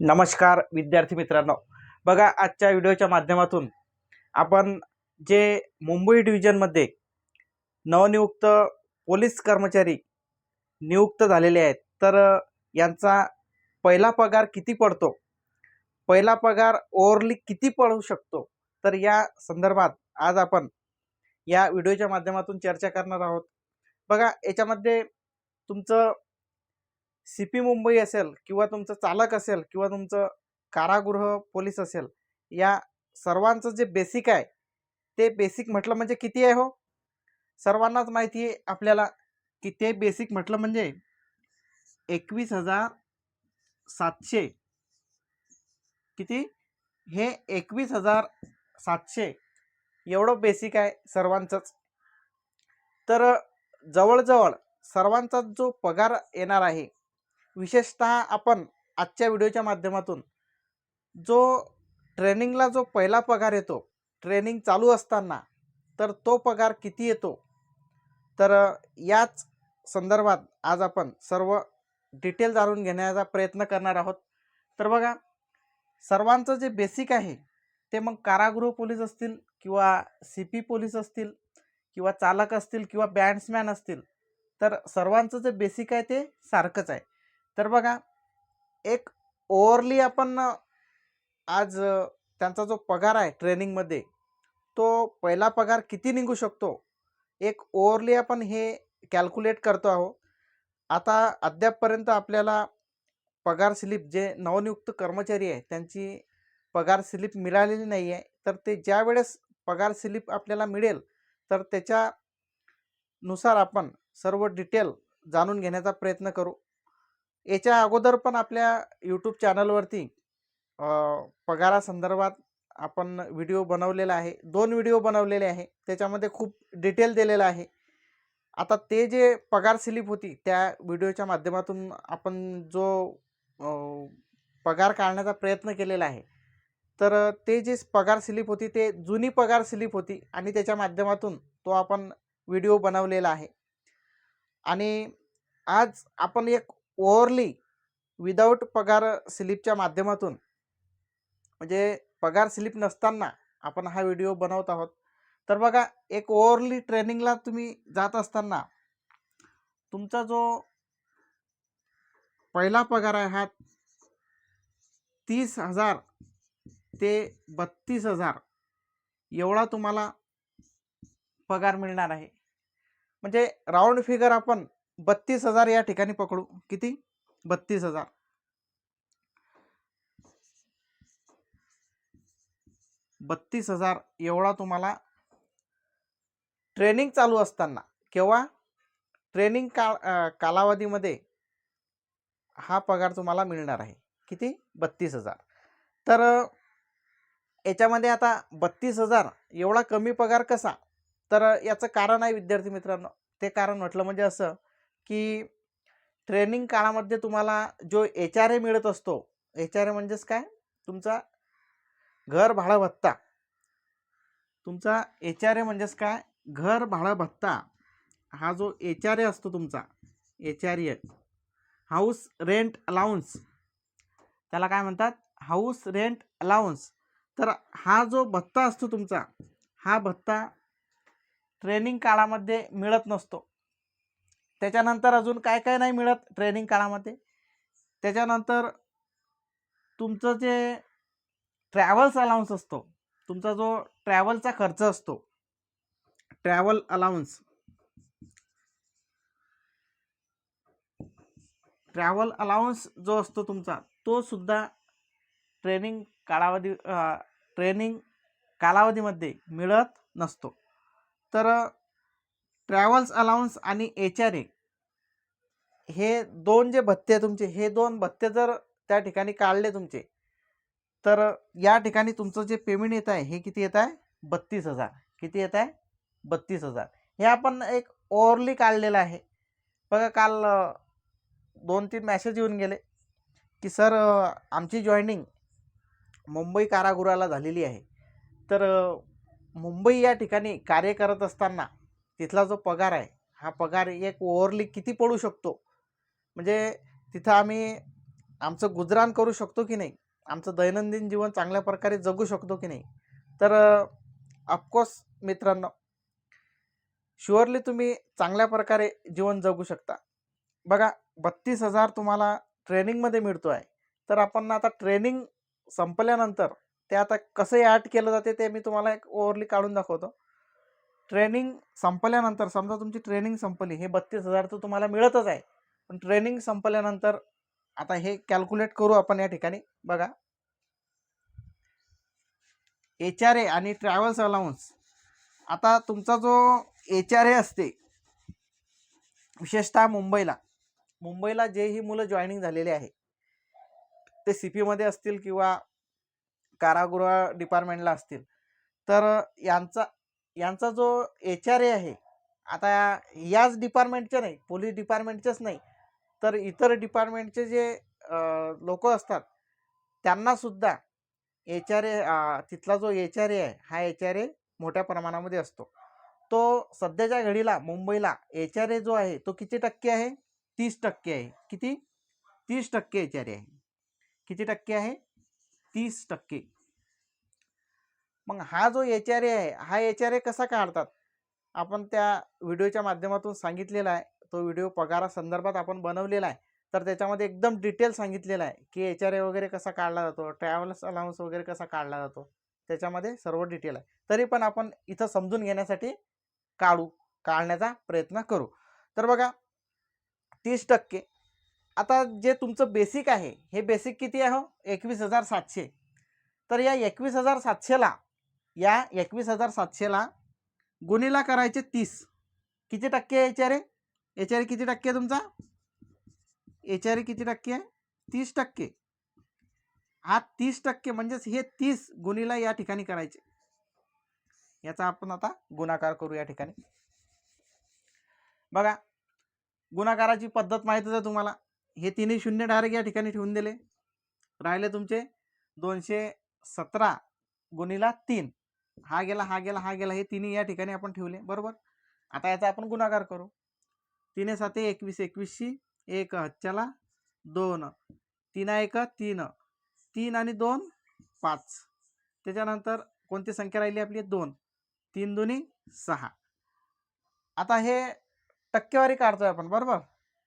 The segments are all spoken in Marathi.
नमस्कार विद्यार्थी मित्रांनो. बघा आजच्या व्हिडिओच्या माध्यमातून आपण जे मुंबई डिव्हिजनमध्ये नवनियुक्त पोलीस कर्मचारी नियुक्त झालेले आहेत तर यांचा पहिला पगार किती पडतो? पहिला पगार ओव्हरली किती पडू शकतो? तर या संदर्भात आज आपण या व्हिडिओच्या माध्यमातून चर्चा करणार आहोत. बघा याच्यामध्ये तुमचं सी पी मुंबई असेल किंवा तुमचं चालक असेल किंवा तुमचं कारागृह पोलीस असेल या सर्वांचं जे बेसिक आहे ते बेसिक म्हटलं म्हणजे किती आहे हो? सर्वांनाच माहिती आहे आपल्याला की ते बेसिक म्हटलं म्हणजे एकवीस हजार सातशे. किती? हे एकवीस हजार सातशे. एवढं बेसिक आहे सर्वांचंच. तर जवळजवळ सर्वांचा जो पगार येणार आहे विशेषतः आपण आजच्या व्हिडिओच्या माध्यमातून जो ट्रेनिंगला जो पहिला पगार येतो ट्रेनिंग चालू असताना तर तो पगार किती येतो? तर याच संदर्भात आज आपण सर्व डिटेल जाणून घेण्याचा प्रयत्न करणार आहोत. तर बघा सर्वांचं जे बेसिक आहे ते मग कारागृह पोलीस असतील किंवा सी पी पोलीस असतील किंवा चालक असतील किंवा बँड्समॅन असतील तर सर्वांचं जे बेसिक आहे ते सारखंच आहे. तर बघा एक ओव्हरली आपण आज त्यांचा जो पगार आहे ट्रेनिंगमध्ये तो पहिला पगार किती निघू शकतो? एक ओव्हरली आपण हे कॅल्क्युलेट करतो आहोत आता अद्यापपर्यंत आपल्याला पगार स्लिप जे नवनियुक्त कर्मचारी आहे त्यांची पगार स्लिप मिळालेली नाही आहे तर ते ज्या वेळेस पगार स्लिप आपल्याला मिळेल तर त्याच्यानुसार आपण सर्व डिटेल जाणून घेण्याचा प्रयत्न करू. याच्या अगोदर पण आपल्या यूट्यूब चॅनलवरती पगारासंदर्भात आपण व्हिडिओ बनवलेला आहे. दोन व्हिडिओ बनवलेले आहे. त्याच्यामध्ये खूप डिटेल दिलेलं आहे. आता ते जे पगार स्लिप होती त्या व्हिडिओच्या माध्यमातून आपण जो पगार काढण्याचा प्रयत्न केलेला आहे तर ते जे पगार स्लिप होती ते जुनी पगार स्लिप होती आणि त्याच्या माध्यमातून तो आपण व्हिडिओ बनवलेला आहे. आणि आज आपण एक ओव्हरली विदाऊट पगार स्लिपच्या माध्यमातून. म्हणजे पगार स्लिप नसताना आपण हा व्हिडिओ बनवत आहोत. तर बघा एक ओव्हरली ट्रेनिंगला तुम्ही जात असताना तुमचा जो पहिला पगार आहे हा तीस हजार ते बत्तीस हजार एवढा तुम्हाला पगार मिळणार आहे. म्हणजे राऊंड फिगर आपण बत्तीस हजार या ठिकाणी पकडू. किती? बत्तीस हजार. बत्तीस हजार एवढा तुम्हाला ट्रेनिंग चालू असताना केव्हा ट्रेनिंग काळ कालावधीमध्ये हा पगार तुम्हाला मिळणार आहे. किती? बत्तीस हजार. तर याच्यामध्ये आता बत्तीस हजार एवढा कमी पगार कसा? तर याचं कारण आहे विद्यार्थी मित्रांनो. ते कारण म्हटलं म्हणजे असं की ट्रेनिंग काळामध्ये तुम्हाला जो एच आर ए मिळत असतो एच आर ए म्हणजेच काय? तुमचा घर भाडं भत्ता तुमचा एच आर ए म्हणजेच काय? घर भाडं भत्ता हा जो एच आर ए असतो तुमचा H R A house rent allowance. त्याला काय म्हणतात? House rent allowance. तर हा जो भत्ता असतो तुमचा हा भत्ता ट्रेनिंग काळामध्ये मिळत नसतो. त्याच्यानंतर अजून काय काय नाही मिळत ट्रेनिंग काळामध्ये. त्याच्यानंतर तुमचं जे ट्रॅव्हल्स अलाउन्स असतो तुमचा जो ट्रॅव्हलचा खर्च असतो ट्रॅव्हल अलाउन्स ट्रॅव्हल अलाउन्स जो असतो तुमचा तो सुद्धा ट्रेनिंग कालावधी ट्रेनिंग कालावधीमध्ये मिळत नसतो. तर ट्रॅव्हल्स अलाउन्स आणि एच आर ए. हे दोन जे भत्ते आहे तुमचे हे दोन भत्ते जर त्या ठिकाणी काढले तुमचे तर या ठिकाणी तुमचं जे पेमेंट येत आहे हे किती येत आहे? बत्तीस हजार. किती येत आहे? बत्तीस हजार. हे आपण एक ओवरली काढलेलं आहे. बघा काल दोन तीन मॅसेज येऊन गेले की सर आमची जॉईनिंग मुंबई कारागृहाला झालेली आहे. तर मुंबई या ठिकाणी कार्य करत असताना तिथला जो पगार आहे हा पगार एक ओव्हरली किती पडू शकतो? म्हणजे तिथं आम्ही आमचं गुजराण करू शकतो की नाही? आमचं दैनंदिन जीवन चांगल्या प्रकारे जगू शकतो की नाही? तर ऑफकोर्स मित्रांनो शुअरली तुम्ही चांगल्या प्रकारे जीवन जगू शकता. बघा बत्तीस हजार तुम्हाला ट्रेनिंगमध्ये मिळतो आहे तर आपण आता ट्रेनिंग संपल्यानंतर ते आता कसं ॲड केलं जाते ते मी तुम्हाला एक ओव्हरली काढून दाखवतो. ट्रेनिंग संपल्यानंतर समजा तुमची ट्रेनिंग संपली हे बत्तीस हजार तर तुम्हाला मिळतच आहे. पण ट्रेनिंग संपल्यानंतर आता हे कॅल्क्युलेट करू आपण या ठिकाणी. बघा. एच आर ए आणि ट्रॅव्हल्स अलाउन्स. आता तुमचा जो एच आर ए असते विशेषतः मुंबईला मुंबईला जे ही मुलं जॉईनिंग झालेले आहे ते सी पीमध्ये असतील किंवा कारागृह डिपार्टमेंटला असतील तर यांचा यांचा जो एच आर ए आहे आता याच डिपार्टमेंटचे नाही पोलीस डिपार्टमेंटचेच नाही तर इतर डिपार्टमेंटचे जे लोक असतात त्यांनासुद्धा एच आर ए तिथला जो एच आर ए आहे हा एच आर ए मोठ्या प्रमाणामध्ये असतो. तो सध्याच्या घडीला मुंबईला एच आर ए जो आहे तो किती टक्के आहे? तीस टक्के आहे. किती? तीस टक्के एच आर ए आहे. किती टक्के आहे? तीस टक्के. मग हा जो एच आर ए आहे हा एच आर ए कसा काढतात? आपण त्या व्हिडिओच्या माध्यमातून सांगितलेला आहे तो व्हिडिओ पगारासंदर्भात आपण बनवलेला आहे तर त्याच्यामध्ये एकदम डिटेल सांगितलेला आहे की एच आर ए वगैरे कसा काढला जातो ट्रॅव्हल्स अलाउन्स वगैरे कसा काढला जातो त्याच्यामध्ये सर्व डिटेल आहे. तरी पण आपण इथं समजून घेण्यासाठी काढू काढण्याचा प्रयत्न करू. तर बघा तीस टक्के. आता जे तुमचं बेसिक आहे हे बेसिक किती आहे हो? एकवीस हजार सातशे. तर या एकवीस हजार सातशेला या एकवीस हजार सातशेला गुणीला करायचे तीस. किती टक्के H R A? H R A किती टक्के आहे तुमचा? एच आर ए किती टक्के आहे? तीस टक्के. हा तीस टक्के म्हणजेच हे तीस गुणीला या ठिकाणी करायचे. याचा आपण आता गुणाकार करू या ठिकाणी. बघा गुणाकाराची पद्धत माहीत आहे तुम्हाला. हे तिन्ही शून्य डायरेक्ट या ठिकाणी ठेवून दिले. राहिले तुमचे दोनशे सतरा गुणीला तीन. हा गेला हा गेला हा गेला हे तिन्ही या ठिकाणी आपण ठेवले. बरोबर? आता याचा आपण गुणाकार करू. तिने साते एकवीस एकवीसशी एक हच्च्याला दोन. तीन एक तीन. तीन आणि दोन पाच. त्याच्यानंतर कोणती संख्या राहिली आपली? दोन. तीन दोन्ही सहा. आता हे टक्केवारी काढतोय आपण बरोबर?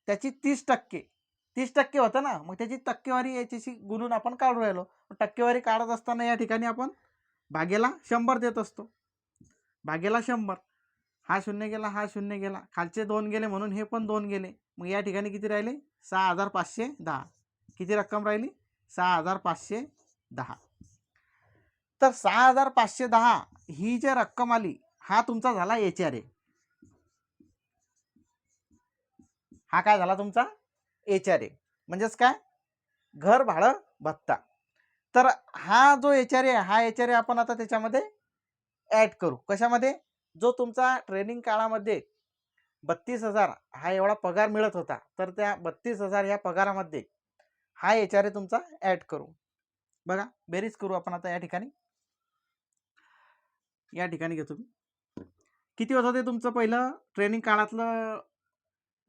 त्याची तीस टक्के. तीस टक्के होतं ना? मग त्याची टक्केवारी याच्याशी गुणून आपण काढू राहिलो. टक्केवारी काढत असताना या ठिकाणी आपण भागेला शंभर देत असतो. भागेला शंभर. हा शून्य गेला हा शून्य गेला. खालचे दोन गेले म्हणून हे पण दोन गेले. मग या ठिकाणी किती राहिले? सहा हजार पाचशे दहा. किती रक्कम राहिली? सहा हजार पाचशे दहा. तर सहा हजार पाचशे दहा ही जी रक्कम आली हा तुमचा झाला एच आर ए हा काय झाला तुमचा? एच आर ए म्हणजेच काय? घर भाडं भत्ता. तर हा जो एच आर ए हा एच आर ए आपण आता त्याच्यामध्ये ॲड करू. कशामध्ये? जो तुमचा ट्रेनिंग काळामध्ये बत्तीस हजार हा एवढा पगार मिळत होता तर त्या बत्तीस हजार ह्या पगारामध्ये हा एच आर ए तुमचा ॲड करू. बघा बेरीज करू आपण आता या ठिकाणी. या ठिकाणी घेतो मी किती होतं ते तुमचं पहिलं ट्रेनिंग काळातलं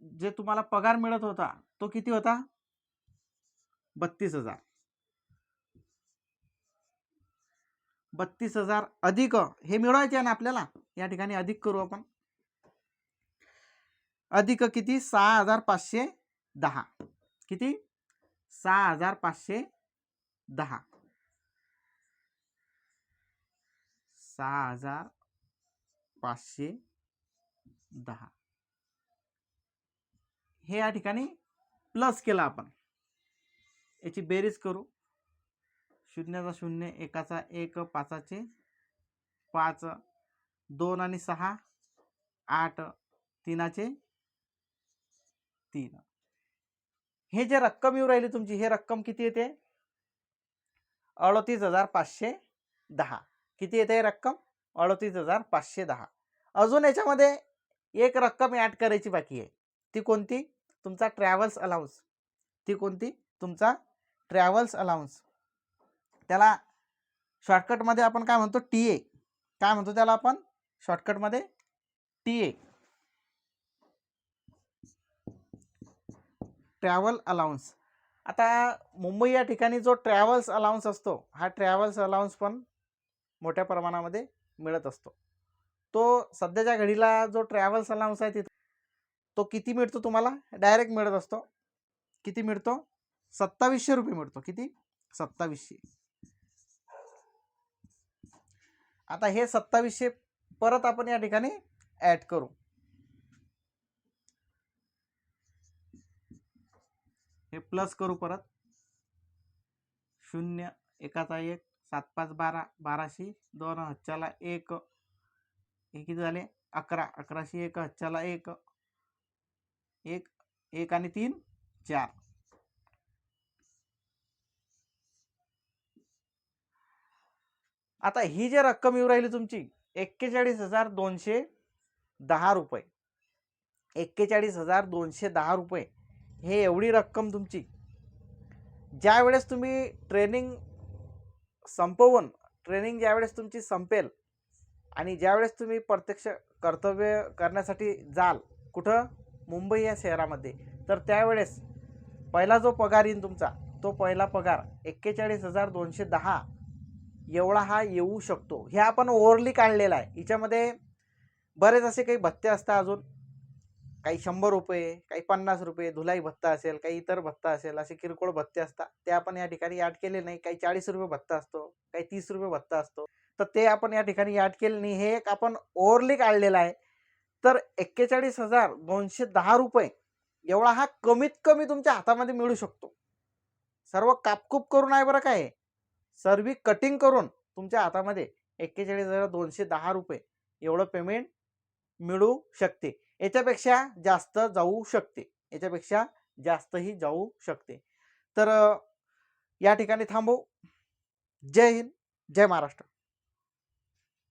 जे तुम्हाला पगार मिळत होता तो किती होता? बत्तीस हजार. बत्तीस हजार अधिक हे मिळवायचे आहे ना आपल्याला? या ठिकाणी अधिक करू आपण. अधिक किती? सहा हजार पाचशे दहा. किती? सहा हजार पाचशे दहा. सहा हजार पाचशे दहा. हे या ठिकाणी प्लस केलं आपण. याची बेरीज करू. शून्याचा शून्य एकाचा एक पाचाचे पाच दोन आणि सहा आठ तीनाचे तीन. हे जे रक्कम येऊ राहिली तुमची हे रक्कम किती येते? अडतीस हजार पाचशे दहा. किती येते रक्कम? अडतीस हजार पाचशे दहा. अजून याच्यामध्ये एक रक्कम ॲड करायची बाकी आहे. ती कोणती? तुमचा ट्रॅव्हल्स अलाउन्स ती कोणती? तुमचा ट्रॅव्हल्स अलाउन्स त्याला शॉर्टकटमध्ये आपण काय म्हणतो? टी ए काय म्हणतो त्याला आपण? शॉर्टकटमध्ये टी ए ट्रॅव्हल अलाउन्स आता मुंबई या ठिकाणी जो ट्रॅव्हल्स अलाउन्स असतो हा ट्रॅव्हल्स अलाउन्स पण मोठ्या प्रमाणामध्ये मिळत असतो. तो सध्याच्या घडीला जो ट्रॅव्हल्स अलाउन्स आहे तिथं तो किती मिळतो तुम्हाला? डायरेक्ट मिळत असतो. किती मिळतो? सत्तावीसशे रुपये मिळतो. किती? सत्तावीसशे. आता हे सत्तावीसशे परत आपण या ठिकाणी ॲड करू. हे प्लस करू परत. शून्य एकाचा एक सात पाच बारा बाराशे दोन हच्च्याला एक. हे किती झाले? अकरा अकराशे एक हच्च्याला एक. एक एक आणि तीन चार. आता ही जी रक्कम येऊ राहिली तुमची एक्केचाळीस हजार दोनशे दहा रुपये. एक्केचाळीस हजार दोनशे दहा रुपये. हे एवढी रक्कम तुमची. ज्या वेळेस तुम्ही ट्रेनिंग संपवून ट्रेनिंग ज्यावेळेस तुमची संपेल आणि ज्यावेळेस तुम्ही प्रत्यक्ष कर्तव्य करण्यासाठी जाल कुठं? मुंबई या शहरामध्ये. तर त्यावेळेस पहिला जो पगार येईन तुमचा तो पहिला पगार एक्केचाळीस हजार दोनशे दहा एवढा हा येऊ शकतो. हे आपण ओव्हरली काढलेला आहे. हिच्यामध्ये बरेच असे काही भत्ते असतात अजून. काही शंभर रुपये काही पन्नास रुपये धुलाई भत्ता असेल काही इतर भत्ता असेल असे किरकोळ भत्ते असतात. ते आपण या ठिकाणी याद केले नाही. काही चाळीस रुपये भत्ता असतो काही तीस रुपये भत्ता असतो. तर ते आपण या ठिकाणी याद केले नाही. हे एक आपण ओव्हरली काढलेलं आहे. तर एक्केचाळीस हजार दोनशे दहा रुपये एवढा हा कमीत कमी तुमच्या हातामध्ये मिळू शकतो. सर्व कापकूप करून आहे बरं काय सर्वी कटिंग करून तुमच्या हातामध्ये एक्केचाळीस हजार दोनशे दहा रुपये एवढं पेमेंट मिळू शकते. याच्यापेक्षा जास्त जाऊ शकते. याच्यापेक्षा जास्तही जाऊ शकते. तर या ठिकाणी थांबू. जय हिंद जय महाराष्ट्र.